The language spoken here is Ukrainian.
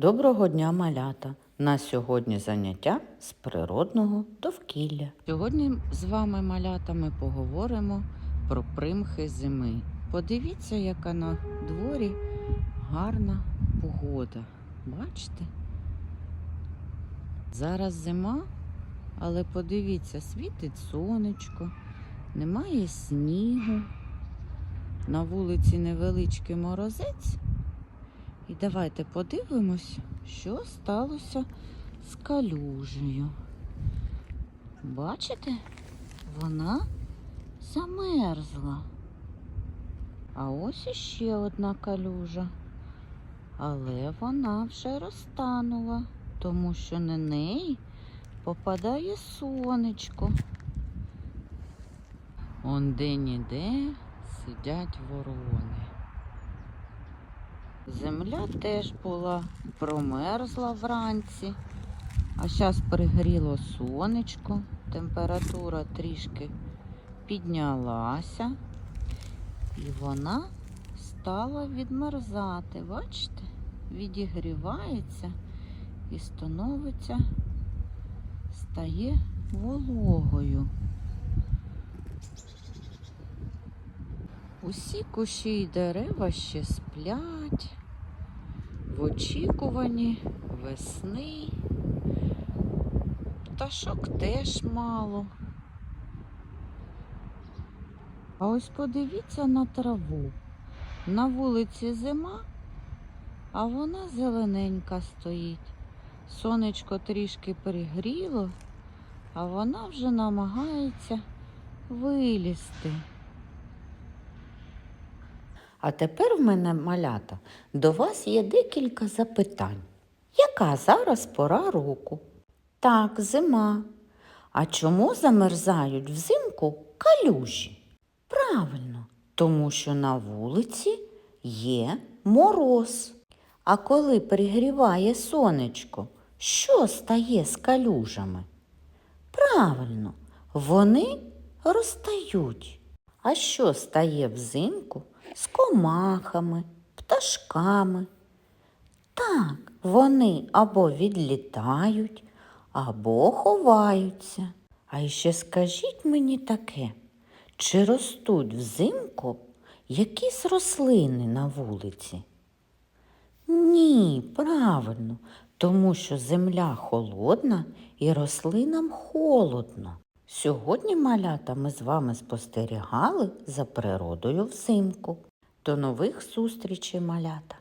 Доброго дня, малята! На сьогодні заняття з природного довкілля. Сьогодні з вами, малята, поговоримо про примхи зими. Подивіться, яка на дворі гарна погода. Бачите? Зараз зима, але подивіться, світить сонечко, немає снігу. На вулиці невеличкий морозець. І давайте подивимось, що сталося з калюжею. Бачите, вона замерзла. А ось іще одна калюжа. Але вона вже розтанула, тому що на неї попадає сонечко. Он де-ніде сидять ворони. Земля теж була промерзла вранці, а зараз пригріло сонечко, температура трішки піднялася і вона стала відмерзати. Бачите? Відігрівається і становиться, стає вологою. Усі кущі й дерева ще сплять в очікуванні весни. Пташок теж мало. А ось подивіться на траву. На вулиці зима, а вона зелененька стоїть. Сонечко трішки пригріло, а вона вже намагається вилізти. А тепер в мене малята, до вас є декілька запитань. Яка зараз пора року? Так, зима. А чому замерзають взимку калюжі? Правильно, тому що на вулиці є мороз. А коли пригріває сонечко, що стає з калюжами? Правильно, вони розтають. А що стає взимку з комахами, пташками? Так, вони або відлітають, або ховаються. А ще скажіть мені таке, чи ростуть взимку якісь рослини на вулиці? Ні, правильно, тому що земля холодна і рослинам холодно. Сьогодні, малята, ми з вами спостерігали за природою взимку. До нових зустрічей, малята!